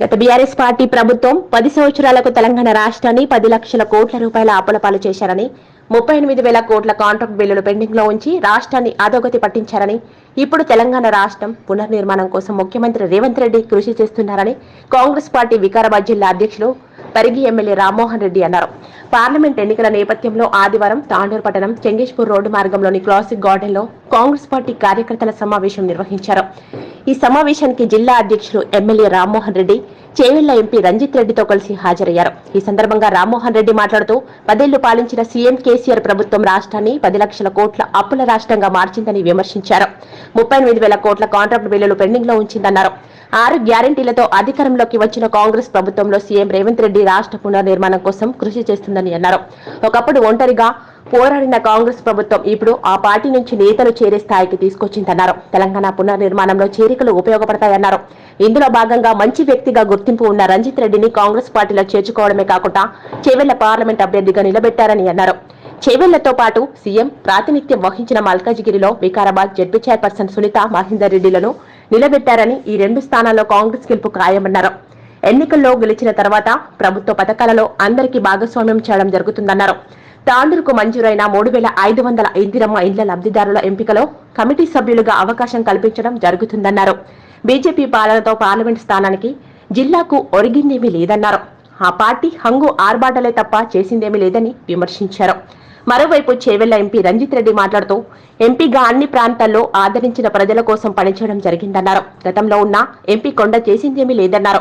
గత BRS party ప్రభుత్వం పది సంవత్సరాలకు తెలంగాణ రాష్ట్రాన్ని పది లక్షల కోట్ల రూపాయల అప్పుల పాలు చేశారని ముప్పై ఎనిమిది వేల కోట్ల కాంట్రాక్ట్ బిల్లులు పెండింగ్లో ఉంచి రాష్ట్రాన్ని అధోగతి పట్టించారని ఇప్పుడు తెలంగాణ రాష్ట్రం పునర్నిర్మాణం కోసం ముఖ్యమంత్రి రేవంత్ రెడ్డి కృషి చేస్తున్నారని కాంగ్రెస్ పార్టీ వికారాబాద్ జిల్లా అధ్యక్షులు పరిగి ఎమ్మెల్యే రామ్మోహన్ రెడ్డి అన్నారు. పార్లమెంట్ ఎన్నికల నేపథ్యంలో ఆదివారం తాండూరు పట్టణం చెంగేశ్పూర్ రోడ్డు మార్గంలోని క్లాసిక్ గార్డెన్లో కాంగ్రెస్ పార్టీ కార్యకర్తల సమావేశం నిర్వహించారు. ఈ సమావేశానికి జిల్లా అధ్యక్షులు ఎమ్మెల్యే రామ్మోహన్ రెడ్డి చేవెళ్ళ ఎంపీ రంజిత్ రెడ్డితో కలిసి హాజరయ్యారు. ఈ సందర్భంగా రామ్మోహన్ రెడ్డి మాట్లాడుతూ పదేళ్ళు పాలించిన సీఎం కేసీఆర్ ప్రభుత్వం రాష్ట్రాన్ని పది లక్షల కోట్ల అప్పుల రాష్ట్రంగా మార్చిందని విమర్శించారు. ముప్పై ఎనిమిది వేల కోట్ల కాంట్రాక్ట్ బిల్లులు పెండింగ్లో ఉంచిందన్నారు. ఆరు గ్యారంటీలతో అధికారంలోకి వచ్చిన కాంగ్రెస్ ప్రభుత్వంలో సీఎం రేవంత్ రెడ్డి రాష్ట్ర పునర్నిర్మాణం కోసం కృషి చేస్తుందని అన్నారు. ఒకప్పుడు ఒంటరిగా పోరాడిన కాంగ్రెస్ ప్రభుత్వం ఇప్పుడు ఆ పార్టీ నుంచి నేతలు చేరే స్థాయికి తీసుకొచ్చిందన్నారు. తెలంగాణ పునర్నిర్మాణంలో చేరికలు ఉపయోగపడతాయన్నారు. ఇందులో భాగంగా మంచి వ్యక్తిగా గుర్తింపు ఉన్న రంజిత్ రెడ్డిని కాంగ్రెస్ పార్టీలో చేర్చుకోవడమే కాకుండా చేవెళ్ళ పార్లమెంట్ అభ్యర్థిగా నిలబెట్టారని అన్నారు. చేవెళ్ళతో పాటు సీఎం ప్రాతినిధ్యం వహించిన మల్కాజిగిరిలో వికారాబాద్ జడ్పీ చైర్పర్సన్ సునీత మహేందర్ రెడ్డిలను నిలబెట్టారని ఈ రెండు స్థానాల్లో కాంగ్రెస్ గెలుపు ఖాయమన్నారు. ఎన్నికల్లో గెలిచిన తర్వాత ప్రభుత్వ పథకాలలో అందరికీ భాగస్వామ్యం చేయడం జరుగుతుందన్నారు. తాండూరుకు మంజూరైన మూడు వేల ఐదు వందల ఇందిరమ్మ ఇండ్ల లబ్ధిదారుల ఎంపికలో కమిటీ సభ్యులుగా అవకాశం కల్పించడం జరుగుతుందన్నారు. బీజేపీ పాలనతో పార్లమెంట్ స్థానానికి జిల్లాకు ఒరిగిందేమీ లేదన్నారు. ఆ పార్టీ హంగు ఆర్బాటలే తప్ప చేసిందేమీ లేదని విమర్శించారు. మరోవైపు చేవెళ్ళ ఎంపీ రంజిత్ రెడ్డి మాట్లాడుతూ ఎంపీగా అన్ని ప్రాంతాల్లో ఆదరించిన ప్రజల కోసం పనిచేయడం జరిగిందన్నారు. గతంలో ఉన్న ఎంపీ కొండ చేసిందేమీ లేదన్నారు.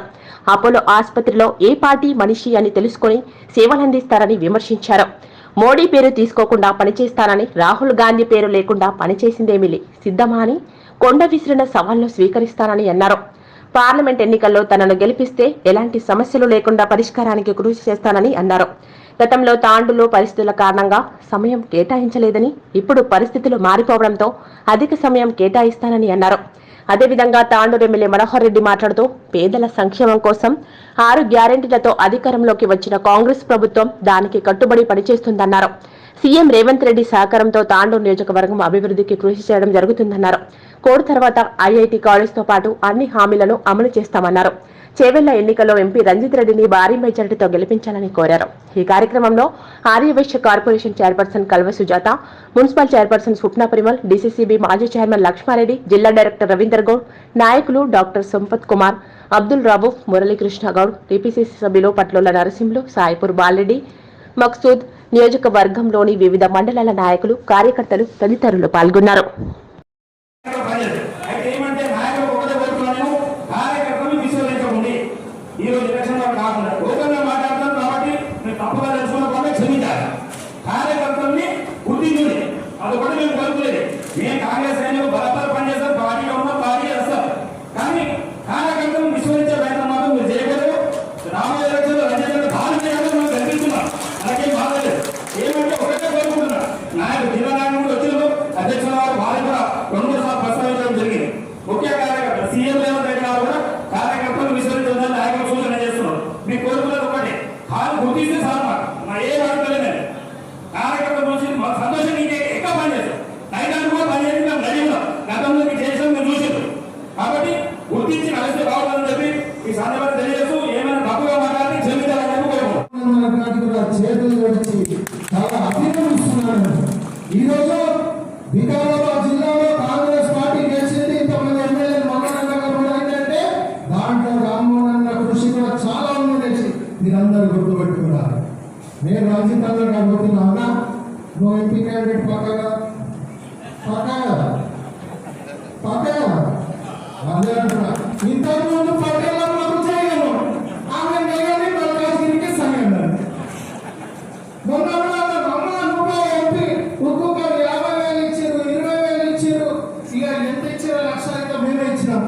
అపోలో ఆసుపత్రిలో ఏ పార్టీ మనిషి అని తెలుసుకొని సేవలందిస్తారని విమర్శించారు. మోడీ పేరు తీసుకోకుండా పనిచేస్తానని రాహుల్ గాంధీ పేరు లేకుండా పనిచేసిందేమిలే? సిద్ధమా అని? కొండ విసిరిన సవాల్ను స్వీకరిస్తానని అన్నారు. పార్లమెంట్ ఎన్నికల్లో తనను గెలిపిస్తే ఎలాంటి సమస్యలు లేకుండా పరిష్కారానికి కృషి చేస్తానని అన్నారు. గతంలో తాండులో పరిస్థితుల కారణంగా సమయం కేటాయించలేదని ఇప్పుడు పరిస్థితులు మారిపోవడంతో అధిక సమయం కేటాయిస్తానని అన్నారు. అదేవిధంగా తాండూరు ఎమ్మెల్యే మనోహర్ రెడ్డి మాట్లాడుతూ పేదల సంక్షేమం కోసం ఆరు గ్యారెంటీలతో అధికారంలోకి వచ్చిన కాంగ్రెస్ ప్రభుత్వం దానికి కట్టుబడి పనిచేస్తుందన్నారు. సీఎం రేవంత్ రెడ్డి సహకారంతో తాండూరు నియోజకవర్గం అభివృద్ధికి కృషి చేయడం జరుగుతుందన్నారు. కోడ్ తర్వాత ఐఐటి కాలేజ్తో పాటు అన్ని హామీలను అమలు చేస్తామన్నారు. చేవెళ్ళ ఎన్నికల్లో ఎంపీ రంజిత్ రెడ్డిని భారీ మెజారిటీతో గెలిపించాలని కోరారు. ఈ కార్యక్రమంలో Aryavysya corporation chairperson Kalva Sujatha municipal chairperson Swapna Parimal DCCB మాజీ చైర్మన్ లక్ష్మారెడ్డి జిల్లా డైరెక్టర్ రవీందర్ గౌడ్ నాయకులు డాక్టర్ సంపత్ కుమార్ అబ్దుల్ రాబు మురళీకృష్ణ గౌడ్ టీపీసీసీ సభ్యులు పట్లోల నరసింహులు సాయిపూర్ బాలరెడ్డి మక్సూద్ నియోజకవర్గంలోని వివిధ మండలాల నాయకులు కార్యకర్తలు తదితరులు పాల్గొన్నారు అయితే ఏమంటే నాయకులు ఒకటే కోరుతున్నాను కార్యకర్తలు విశ్వసించకండి ఈ రోజు ఎలక్షన్లో కాకుండా ఓపెన్గా మాట్లాడతాం కాబట్టి మీరు తప్పుగా తెలుసుకున్న వాళ్ళే క్షమించాలి కార్యకర్తల్ని గుర్తించండి అది కూడా మేము కోరుకోలేదు మేము కాంగ్రెస్ సైనికులు బలపర పనిచేస్తారు పార్టీలో ఉన్న పార్టీ చేస్తారు కానీ కార్యకర్తలను విశ్వసించే ప్రయత్నం మాత్రం మీరు చేయకూడదు రాబోయే ఎలక్షన్లో రంజన్ భారీ చేయాలని మనం కనిపిస్తున్నాం అలాగే బాగలేదు ఏమంటే ఒకటే కోరుకుంటున్నా నాయకుడు జిల్లా నాయకుడు వచ్చిండు అధ్యక్షుల వారు వారు కూడా రెండు మూడు సార్లు ప్రస్తావించడం జరిగింది ముఖ్య కార్యకర్త సీఎం రేవంత్ రెడ్డి గారు కూడా కార్యకర్తలు విశ్వసించాలని నాయకులు సూచన చేస్తున్నారు మీ కోరుకున్నది ఒకటి కాదు గుర్తిస్తే సార్ మాకు మా ఏ అడగలేదు కార్యకర్త చూసి మా సంతోషం నీకే ఎక్కువ పనిచేస్తాం నైనాన్ని కూడా పనిచేసి మేము రెడీ ఉన్నాం గతంలో మీకు చేసాం మీరు చూసారు కాబట్టి గుర్తించి నడిస్తే బాగుందని చెప్పి ఈ సందర్భంగా తెలియజేస్తూ ఏమైనా తప్పుగా మాట్లాడి క్షమించాలని చెప్పి కోరుకుంటున్నాం నాటి కూడా చేతులు జోడించి చాలా అభినందిస్తున్నాను ఈ రోజు వికారాబాద్ జిల్లాలో కాంగ్రెస్ పార్టీ గెలిచింది ఇంతమంది ఎమ్మెల్యేలు మమ్మల్ని కూడా ఏంటంటే దాంట్లో రామ్మోహన్ అన్న కృషి కూడా చాలా ఉంది తెలిసి మీరందరూ గుర్తుపెట్టుకున్నారు నేను రాజకీయాల్లో అన్న కాబోతున్నా అన్న? నువ్వు ఎంపీ క్యాండిడేట్ పక్కగా? పక్కగా? పక్కగా? అదే అంటున్నా. ఇంతకుముందు పక్కన మాకు చేయను ఆమె నేనే మల్కాజ్గిరికి సమయం మొన్న కూడా ఒక మమ్మ రూపాయి ఎంపీ ఒక్కొక్కరు యాభై వేలు ఇచ్చారు ఇరవై వేలు ఇచ్చారు ఇక ఎంత ఇచ్చారో లక్ష అయితే మేమే ఇచ్చినాం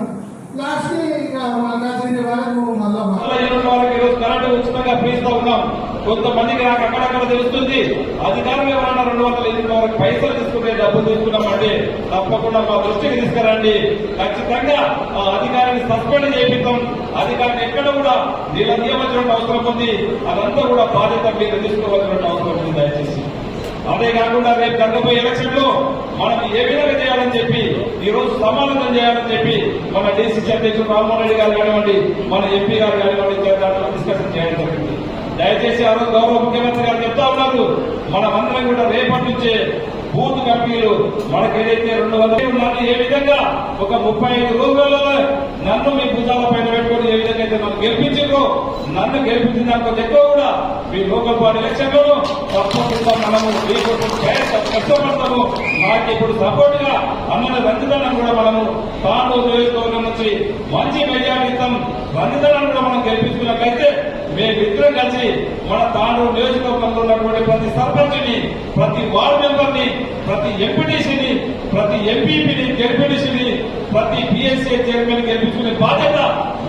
లాస్ట్ ఇక మల్కాజ్గిరి వాళ్ళకు మళ్ళా మా- పదిహేను వాళ్ళకి ఈరోజు కరెంటు ఉచితంగా ఫ్రీస్తా ఉన్నాం కొంతమందికి నాకు అక్కడక్కడ తెలుస్తుంది. అధికారం ఏమన్నా రెండు వందల ఎనిమిది వరకు పైసలు తీసుకునే డబ్బులు తీసుకున్నామంటే తప్పకుండా మా దృష్టికి తీసుకురండి. ఖచ్చితంగా ఆ అధికారిని సస్పెండ్ చేపిస్తాం అధికారిని ఎక్కడ కూడా నిలదీయవలసిన అవసరం ఉంది. అదంతా కూడా బాధ్యత మీద తీసుకోవాల్సిన అవసరం ఉంది దయచేసి. అదే కాకుండా రేపు జరగబోయే ఎలక్షన్లో మనం ఏ విధంగా చేయాలని చెప్పి ఈ రోజు సమాధానం చేయాలని చెప్పి మన డీసీసీ అధ్యక్షుడు రామ్మోహన్ రెడ్డి గారు కానివ్వండి మన ఎంపీ గారు కానివ్వండి డిస్కషన్ చేయడం జరిగింది. దయచేసి ఆ రోజు గౌరవ ముఖ్యమంత్రి గారు చెప్తా ఉన్నారు. మనమందరం కూడా రేపటి నుంచే బూత్ కంపెనీలు మనకి ఏదైతే రెండు వందలు ఉన్నారో ఏ విధంగా ఒక ముప్పై ఐదు రోజులలో నన్ను మీ భుజాల పైన పెట్టుకొని ఏ విధంగా అయితే మనం గెలిపించారో నన్ను గెలిపించిన దానికి ఎక్కువ కూడా మీ లోకల్ బాడీ ఎలక్షన్లో తప్పకుండా మనము మీకోసం కష్టపడతాము నాకు ఇప్పుడు సపోర్ట్గా అన్న రంజితాన్ని కూడా మనము తాను నియోజకవర్గం నుంచి మంచి మెజారితం రంజితాన్ని కూడా మనం గెలిపించుకున్నట్లయితే మేమిద్దరం కలిసి మన తాను నియోజకవర్గంలో ఉన్నటువంటి ప్రతి సర్పంచ్ని ప్రతి వార్డు మెంబర్ని ప్రతి ఎంపీటీసీని ప్రతి ఎంపీపీని జడ్పీటీసీని ప్రతి పిఎస్సీ చైర్మన్ గెలిపించుకునే బాధ్యత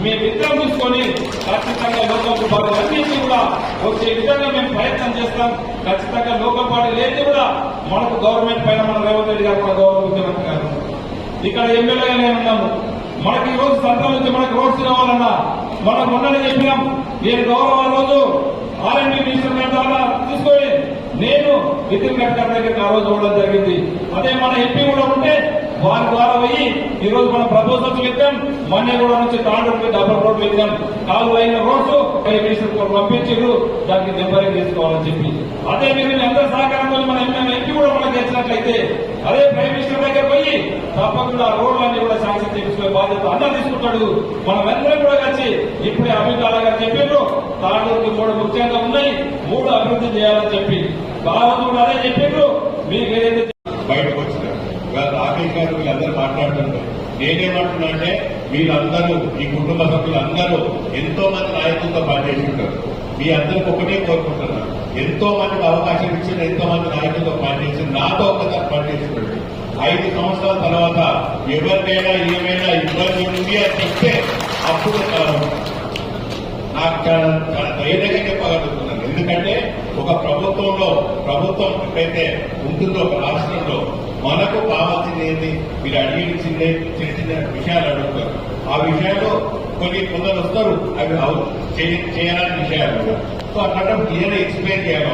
మేమిద్దరం తీసుకొని ఖచ్చితంగా లోకల్ బాడీ అన్నింటినీ కూడా వచ్చే విధంగా మేము ప్రయత్నం చేస్తాం. ఖచ్చితంగా లోకల్ బాడీ లేని కూడా మనకు గవర్నమెంట్ పైన మన రేవంత్ రెడ్డి గారు మన గౌరవ ముఖ్యమంత్రి గారు. ఇక్కడ ఎమ్మెల్యేగా నేను ఉన్నాము. మనకి ఈ రోజు సంతానం నుంచి మనకి రోడ్స్ రావాలన్నా. మనం మొన్ననే చెప్పినాం. నేను గౌరవ రోజు ఆర్ఎండి మినిస్టర్ గారి ద్వారా తీసుకొని నేను నితిన్ గడ్కరీ దగ్గరికి ఆ రోజు ఇవ్వడం జరిగింది. అదే మన ఎంపీ కూడా ఉంటే వారి ద్వారా పోయి ఈ రోజు మనం ప్రపోజల్స్ ఇద్దాం మన్యగూడ నుంచి తాండూరుకి డబల్ రోడ్ ఇద్దాం కాలు అయిన రోడ్స్ మినిస్టర్ పంపించారు దానికి నెంబరింగ్ తీసుకోవాలని చెప్పి. అదే మీరు మీ అందరి సహకారంతో మన ఎంపీ కూడా మనం తెచ్చినట్లయితే అదే ప్రైమ్ మినిస్టర్ దగ్గర పోయి తప్పకుండా రోడ్లు బాధ్యత అన్న తీసుకుంటాడు. మనమందరం కూడా కలిసి ఇప్పుడే అభివృద్ధి అలాగా చెప్పారు. తాండూరుకి మూడు ముఖ్యంగా ఉన్నాయి. మూడు అభివృద్ధి చేయాలని చెప్పి బాబు అదే చెప్పిండ్రు మీకు ఏదైతే బయటకు వచ్చినారు రాకేష్ గారు వీళ్ళందరూ మాట్లాడుతున్నారు నేనేమంటున్నా అంటే మీరందరూ మీ కుటుంబ సభ్యులందరూ ఎంతో మంది నాయకులతో పనిచేస్తుంటారు. మీ అందరికి ఒకటే కోరుకుంటున్నారు ఎంతో మందికి అవకాశం ఇచ్చిన ఎంతో మంది నాయకులతో పనిచేసి నాతో ఒకసారి పనిచేస్తున్నాడు ఐదు సంవత్సరాల తర్వాత ఎవరికైనా ఏమైనా ఇబ్బంది ఉంది అని చెప్తే అప్పుడు నాకు చాలా ధైర్యంగా చెప్పగలుగుతున్నాను ఎందుకంటే ఒక ప్రభుత్వంలో ప్రభుత్వం ఎప్పుడైతే ఉంటుందో ఒక రాష్ట్రంలో మనకు కావాల్సింది ఏంటి మీరు అడిగించిందే చిన్న చిన్న విషయాలు అడుగుతారు. ఆ విషయంలో కొన్ని కొందరు వస్తారు అవి చేయ- చేయాలని విషయాలు. సో అట్లా క్లియర్ ఎక్స్ప్లెయిన్ చేయాలి.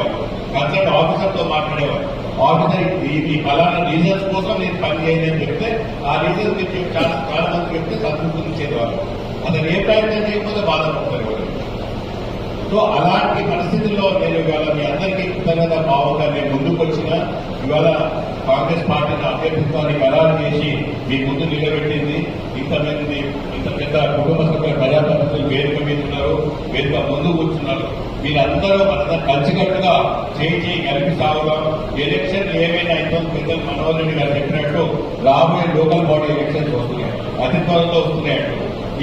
కన్సల్ట్ ఆఫీసర్తో మాట్లాడేవారు. ఆఫీసర్ ఈ- ఫలానా రీజన్స్ కోసం నేను పని చేయని చెప్తే ఆ రీజన్స్ మీరు చాలా చాలా మంది చెప్తే సంతృప్తి వాళ్ళు. అతను ఏ ప్రయత్నం చేయకపోతే బాధపడతారు సో అలాంటి పరిస్థితుల్లో నేను ఇవాళ మీ అందరికీ కృతజ్ఞత భావంగా నేను ముందుకు వచ్చిన ఇవాళ కాంగ్రెస్ పార్టీని అభ్యర్థిత్వాన్ని ఖరారు చేసి మీ ముందు నిలబెట్టింది. ఇంతమంది ఇంత పెద్ద కుటుంబ సభ్యుల ప్రజాప్రతినిధులు వేదిక మీద ఉన్నారు. వేదిక ముందు కూర్చున్నారు మీరందరూ మన కలిసికట్టుగా చేయి చేయి కలిపి సాగుదాం ఎలక్షన్ ఏమైనా అయితే పెద్దలు మనోహర్ రెడ్డి గారు చెప్పినట్టు రాబోయే లోకల్ బాడీ ఎలక్షన్స్ వస్తున్నాయి అతి త్వరలో వస్తున్నాయి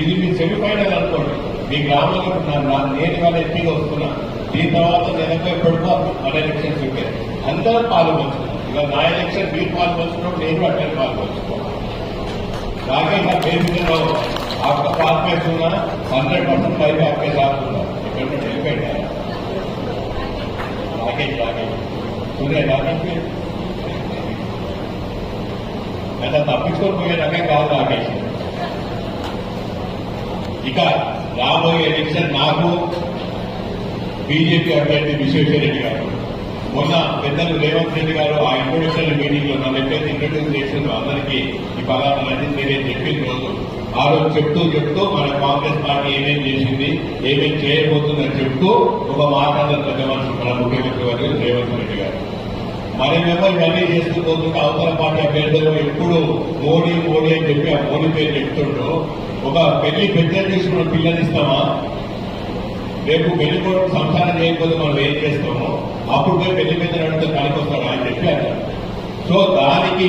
ఇది మీ సెమీఫైనల్ అనుకోండి మీ గ్రామంలో నా- నా- నేను వాళ్ళ ఎంపీగా వస్తున్నా దీని తర్వాత నెలకు ఎప్పటికో మన ఎలక్షన్స్ ఉంటాయి అందరూ పాల్గొంటున్నారు ఇక నా ఎలక్షన్ మీరు పాల్గొంటున్నాం నేను అట్లే పాల్గొంటున్నాను నాకే నా బేసిక్లో आपका पास में सुना हंड्रेड परसेंट फाइव आपके साथ सुना ఇక్కడ వెళ్ళిపోయింది రాకేష్ రాకేష్ సునే రాకేష్ అట్లా తప్పించుకొని పోయే రకం కాదు రాకేష్ ఇక రాబోయే ఎలక్షన్ నాకు బీజేపీ అభ్యర్థి విశ్వేశ్వర గారు మొన్న పెద్దలు రేవంత్ రెడ్డి గారు ఆ ఇంట్రొడక్షన్ మీటింగ్లో నన్ను ఎప్పుడైతే ఇంట్రొడ్యూస్ చేసిందో అందరికీ ఈ పదార్థాలన్నీ నేనే చెప్పిన రోజు ఆ రోజు చెప్తూ చెప్తూ మన కాంగ్రెస్ పార్టీ ఏమేం చేసింది ఏమేం చేయబోతుందని చెప్తూ ఒక మాట్లాడారు పెద్ద మనిషి మన ముఖ్యమంత్రి వర్యులు రేవంత్ రెడ్డి గారు. మరి మేము ఇవన్నీ చేస్తూ పోతుంటే అవతల పార్టీ అభ్యర్థులు ఎప్పుడు మోడీ మోడీ అని చెప్పి ఆ మోడీ పేరు చెప్తుంటూ ఒక పెళ్ళి పెద్ద తీసుకున్న పిల్లలు ఇస్తామా? రేపు పెళ్ళి కొడుకు సంసారం చేయకపోతే మనం ఏం చేస్తామో అప్పుడు పోయి పెళ్ళి పెద్ద నడితే కనికొస్తాడు అని చెప్పి అన్నారు సో దానికి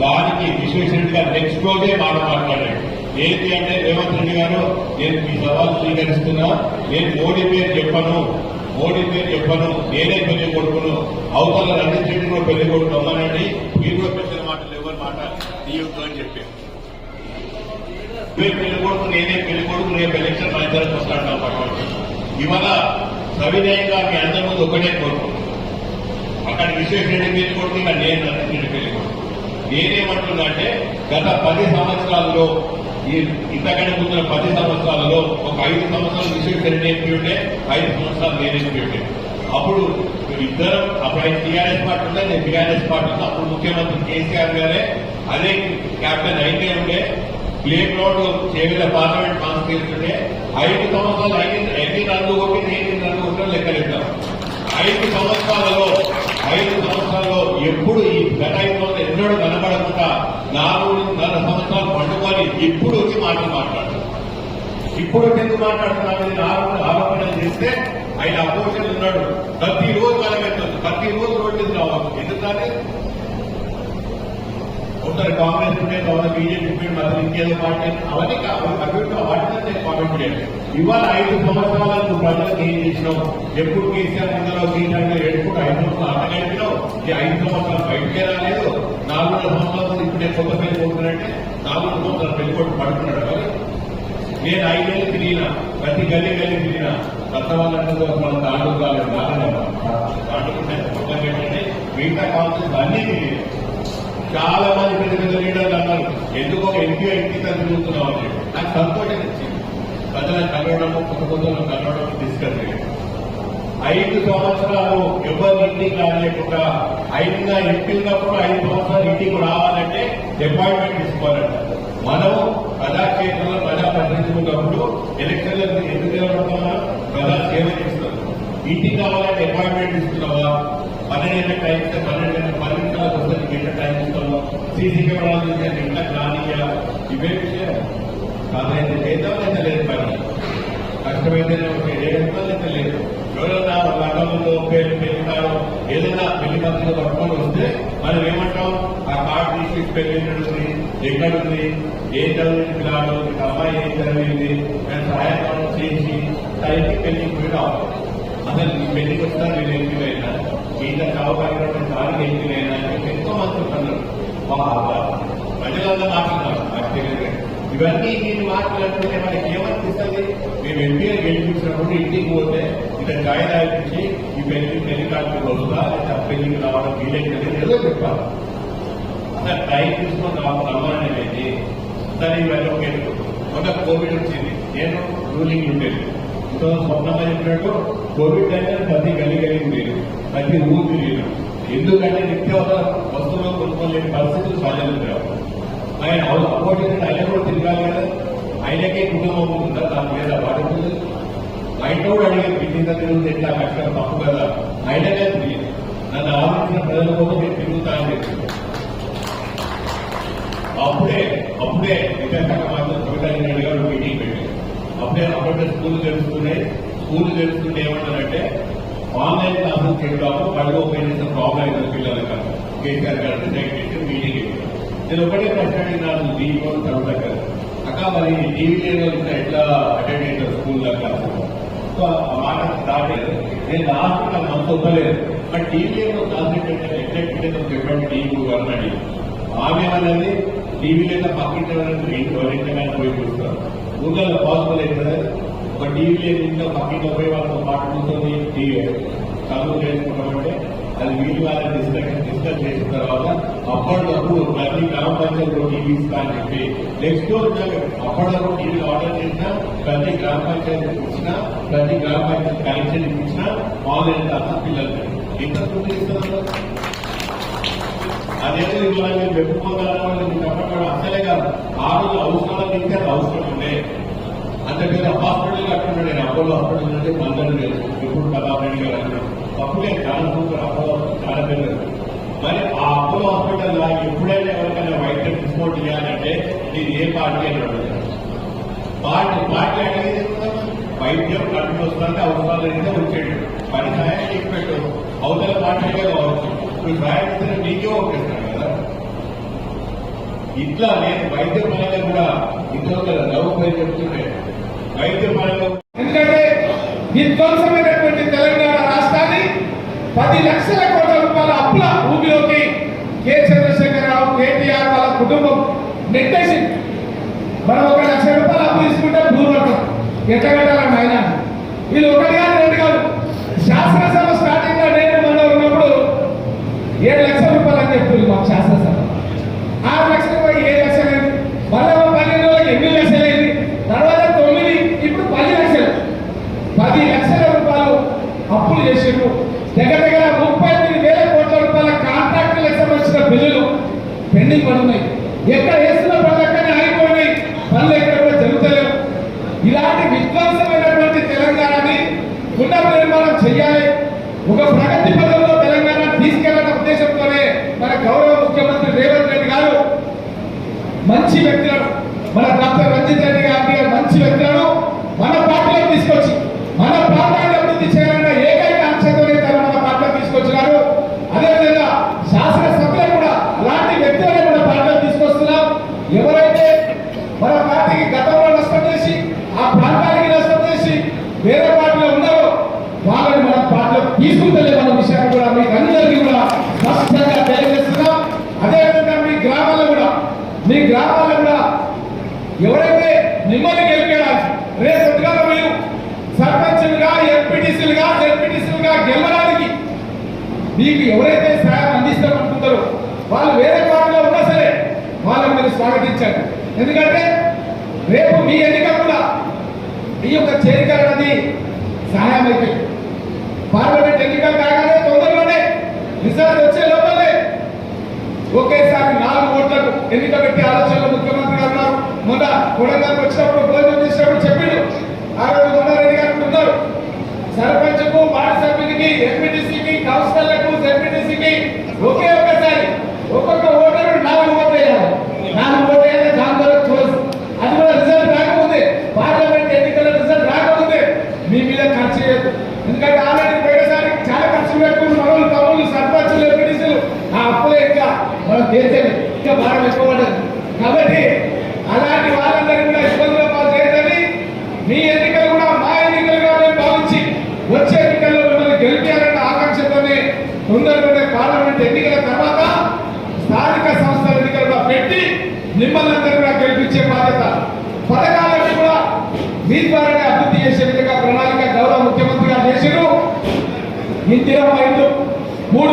దానికి విశ్వేశ్వరుడు గారు నెక్స్ట్ రోజే మాట మాట్లాడాడు ఏంటి అంటే రేవంత్ రెడ్డి గారు నేను మీ సవాల్ స్వీకరిస్తున్నా నేను మోడీ పేరు చెప్పను మోడీ పేరు చెప్పను నేనే పెళ్ళి కొడుకును అవతల రంజిత్ రెడ్డి కూడా పెళ్ళి కొడుకు అమ్మానండి మీరు పెట్టిన మాటలు ఎవరి మాట నీయొద్దు అని చెప్పాను మీరు పెళ్ళి కొడుకు నేనే పెళ్ళి కొడుకు రేపు ఎలక్షన్ మా వస్తాను వస్తాడు ఇవాళ సవినయంగా మీ అందరి ముందు ఒకటే కోరుకుంటున్నాను అక్కడ విశ్వేశ్వరుడి పెళ్ళి కొడుకు నేను నేను రెడ్డి పెళ్ళి కొడుకు. నేనేమంటున్నా అంటే గత పది సంవత్సరాల్లో ఇంతకంటే ముందు పది సంవత్సరాలలో ఒక ఐదు సంవత్సరాలు విశ్వేశ్వరుడి ఎంపీ ఐదు సంవత్సరాలు నేను అప్పుడు ఇద్దరు అప్పుడు ఆయన టీఆర్ఎస్ పార్టీ ఉండే నేను టీఆర్ఎస్ పార్టీ ఉన్నా. అప్పుడు ముఖ్యమంత్రి కేసీఆర్ గారే అదే క్యాప్టెన్ అయితే ఉండే play ground Chevella parliament constituency ఐదు సంవత్సరాలు ఐదు ఎన్ని రన్లు కొట్టి ఎన్ని రన్లు కొట్టిన లెక్కలేద్దాం ఐదు సంవత్సరాలలో ఐదు సంవత్సరాల్లో ఎప్పుడు ఈ గత ఐదు సంవత్సరాలు ఎన్నడూ కనబడకుండా నాలుగున్నర సంవత్సరాలు పండుకొని ఇప్పుడు వచ్చి మాట మాట్లాడతారు. ఇప్పుడు ఎందుకు మాట్లాడుతున్నామని ఆరోపణ ఆరోపణలు చేస్తే ఆయన అపోజిషన్ ఉన్నాడు. ప్రతి రోజు కలబెట్టదు ప్రతి రోజు రోడ్డు మీద రావాలి. ఎందుకంటే ఒకసారి కాంగ్రెస్ ఉండే తర్వాత బీజేపీ ఉండే మళ్ళీ ఇంకేదో పార్టీ అవన్నీ అభివృద్ధి వాటిని నేను కామెంట్ చేయండి ఇవాళ ఐదు సంవత్సరాలకు ప్రజలకు ఏం చేసినావు ఎప్పుడు కేసీఆర్ ఇందులో సీనియర్గా ఎప్పుడు ఐదు సంవత్సరాలు అట్ట ఈ ఐదు సంవత్సరాలు బయటకే రాలేదు నాలుగు సంవత్సరాలు ఇప్పుడే కొత్త పెళ్ళి కొడుతున్నట్టే నాలుగు సంవత్సరాలు పెళ్ళి పడుతున్నాడు కదా నేను ఐదేళ్ళు తిరిగిన ప్రతి గల్లీ గల్లీ తిరిగిన కొత్త వాళ్ళందరూ మన దాంట్లో కాలేదు దాంట్లో ఏంటంటే మిగతా కాన్సెప్ట్ అన్నీ తిరిగి చాలా మంది పెద్ద పెద్ద లీడర్లు అన్నారు ఎందుకో ఎంపీ ఎంపీ తిరుగుతున్నాం అని. నాకు సంతోషం ఇచ్చింది ప్రజలను కలవడము కొత్త కొత్తలను కలవడం డిస్కస్ ఐదు సంవత్సరాలు ఎవరు ఇంటికి రాలేకుండా ఐదుగా ఎంపీలున్నప్పుడు ఐదు సంవత్సరాలు ఇంటికి రావాలంటే అపాయింట్మెంట్ తీసుకోవాలంట. మనము ప్రజాక్షేత్రంలో ప్రజా ప్రతినిధులున్నప్పుడు ఎలక్షన్లకు ఎందుకు నిలబడుతున్నా ప్రజా సేవ చేస్తున్నాం ఇంటికి కావాలంటే అపాయింట్మెంట్ ఇస్తున్నావా పన్నెండు గంటలకు అయితే పన్నెండు గంటలకు గంట టైం ఇస్తాము సీసీ కెమెరాలు చూస్తే రానియా ఇవే విషయాలు కాదైతే చేద్దాం లేదా లేదు పని కష్టమైతేనే ఉంటే ఏ ఇబ్బంది లేదు ఎవరైనా లండన్లో పేరు పెళ్తారో ఏదైనా పెళ్ళి పత్రిక పట్టుకొని వస్తే మనం ఏమంటాం ఆ కార్డు తీసి పెళ్ళి ఎక్కడుంది ఏ చదివింది పిల్లలు అమ్మాయి ఏం చదివింది నేను సహాయకాలం చేసి పెళ్ళికి పోయి రావాలి అసలు పెళ్ళికి నేను ఈయన అవకాశం దానికి ఏంటి అని ఎంతో మంది ఉంటున్నారు బాగా ప్రజలందరూ మాట్లాడుతున్నారు నాకు తెలియదు ఇవన్నీ నేను మాట్లాడుతుంటే మనకి ఏమనిపిస్తుంది మేము ఎంపీగా గెలిపించినప్పుడు ఇంటికి పోతే ఇట్లా జాయిన్ అయిపించి ఈ పెళ్ళి పెళ్ళి కాలకు వస్తుందా లేదా పెళ్ళికి రావడం వీలైతే ఏదో చెప్పాలి అసలు టైం తీసుకొని రమ్మని ఏంటి దాని ఇవన్నీ ఒక ఎత్తు. కోవిడ్ వచ్చింది. నేను రూలింగ్ ఉండేది. సో స్వప్నంగా చెప్పినట్టు కోవిడ్ అంటే ప్రతి గలి గలి లేదు ప్రతి ఊరికి లేదు ఎందుకంటే నిత్యావసర వస్తువులు కొనుక్కోలేని పరిస్థితులు ప్రజలు ఆయన అపోజిట్ ఆయన కూడా తిరగాలి కదా. ఆయనకే కుటుంబం ఉంటుందా దాని మీద వాడుతుంది ఆయన కూడా అడిగారు. పిట్టిందా తిరుగుతుంది ఎట్లా? కష్టం తప్పు కదా. ఆయనకే తిరిగి నన్ను ఆలోచించిన ప్రజల కోసం నేను తిరుగుతా అని చెప్పింది అప్పుడే అప్పుడే విద్యాశాఖ మాత్రం కవితారెడ్డి రెడ్డి గారు మీటింగ్ పెట్టారు. అప్పుడే అప్పుడే స్కూల్ తెలుస్తున్నాయి స్కూల్ తెలుస్తుంటే ఏమంటారంటే ఆన్లైన్ క్లాసెస్ చేయడం బడిలో ఉపయోగించిన ప్రాబ్లం అవుతుంది పిల్లలకి. కేసీఆర్ గారు డిసైడ్ చేసి మీటింగ్ పెట్టారు నేను ఒకటే ప్రశ్న అడిగినాను దీంట్లో కవిత గారు అక్క మరి టీవీ ఇంకా ఎట్లా అటెండ్ చేశారు స్కూల్ దాకా? సో ఆ మాట దాటలేదు నేను లాస్ట్ నాకు మనసు ఒప్పలేదు. మరి టీవీలో కాన్సన్ట్రేట్ ఎట్లా చెప్పండి టీవీ గారు అడిగి. ఆమె అనేది టీవీ లేదా పక్కింటి ఎవరింటిగా పోయి చూస్తారు. ఊళ్ళో పాసిబుల్ అవుతుంది ఒక టీవీ లేదు ఇంకా పక్కింట్లో పోయి వాళ్ళతో పాటు కూర్చొని టీవీ చదువు చేసుకుంటామంటే అది వీళ్ళు వాళ్ళని డిస్కషన్ డిస్కస్ చేసిన తర్వాత అప్పటికప్పుడు ప్రతి గ్రామ పంచాయతీలో టీవీ ఇస్తా అని చెప్పి నెక్స్ట్ అప్పటికప్పుడు టీవీ ఆర్డర్ చేసినా ప్రతి గ్రామ పంచాయతీ ఇచ్చినా ప్రతి గ్రామ పంచాయతీ కనెక్షన్ ఇచ్చినా ఆన్లైన్ తర్వాత పిల్లలు ఇంత పూర్తి ఇస్తున్నారు అదేదో ఇవాళ మీరు పెట్టుకోగలరు చెప్పడం అసలే కాదు. ఆ రోజు అవసరాలు ఇంకా అవసరం ఉండే అంత పెద్ద హాస్పిటల్ కట్టుకున్నాడు నేను అపోలో హాస్పిటల్ అంటే మందరం లేదు ఇప్పుడు కళారెడ్డి గారు అన్నాడు తప్పులే దానికోసం అపోలో చాలా పెద్దది మరి ఆ అపోలో హాస్పిటల్లో ఎప్పుడైనా ఎవరికైనా వైద్యం రిపోర్ట్ చేయాలంటే నేను ఏ పార్టీ అని అడుగుతాను పార్టీ పార్టీ అనేది వైద్యం కట్టుకు వస్తుందంటే అవసరాలు అయితే వచ్చేటట్టు పని సహాయం చేసి పెట్టు? అవతల పార్టీగా కావచ్చు నువ్వు మీకే చేస్తే కదా. ఇట్లా నేను వైద్య పరంగా కూడా ఇంకొక రఘుపై చెప్తుంటే వైద్య పరంగా ఎందుకంటే విధ్వంసమైనటువంటి తెలంగాణ రాష్ట్రాన్ని పది లక్షల కోట్ల రూపాయల అప్పుల భూమిలోకి కె చంద్రశేఖరరావు కేటీఆర్ వాళ్ళ కుటుంబం నెట్టేసి మనం ఒక లక్ష రూపాయలు అప్పు తీసుకుంటే భూమి ఎట్లా కట్టాలండి ఆయన? వీళ్ళు ఒకటి కాదు రెండు కాదు శాసనసభ స్టార్టింగ్లో నేను మన ఉన్నప్పుడు ఏడు లక్షల రూపాయలు అని చెప్తుంది మాకు శాసనసభ స్వాగతించండి ఎందుకంటే రేపు మీ ఎన్నిక కూడా మీ యొక్క చేరిక అనేది సహాయం అయితే పార్లమెంట్ ఎన్నికలు కాగానే తొందరలోనే రిజల్ట్ వచ్చే లోపలే ఒకేసారి నాలుగు ఓట్లకు ఎన్నిక పెట్టే ఆలోచనలో ముఖ్యమంత్రి గారు ఉన్నారు మొన్న కొడంగల్కి వచ్చినప్పుడు భోజనం చేసినప్పుడు చెప్పిండు. ఆ రోజు ఉన్నారని అనుకుంటున్నారు సర్పంచ్కు వార్డు సభ్యునికి ఎంపీటీసీకి కౌన్సిలర్లకు జెడ్పీటీసీకి ఒకే ఒక్కసారి ఒక్కొక్క ఓటరు నాలుగు ఇందిరా మైండ్ మూడు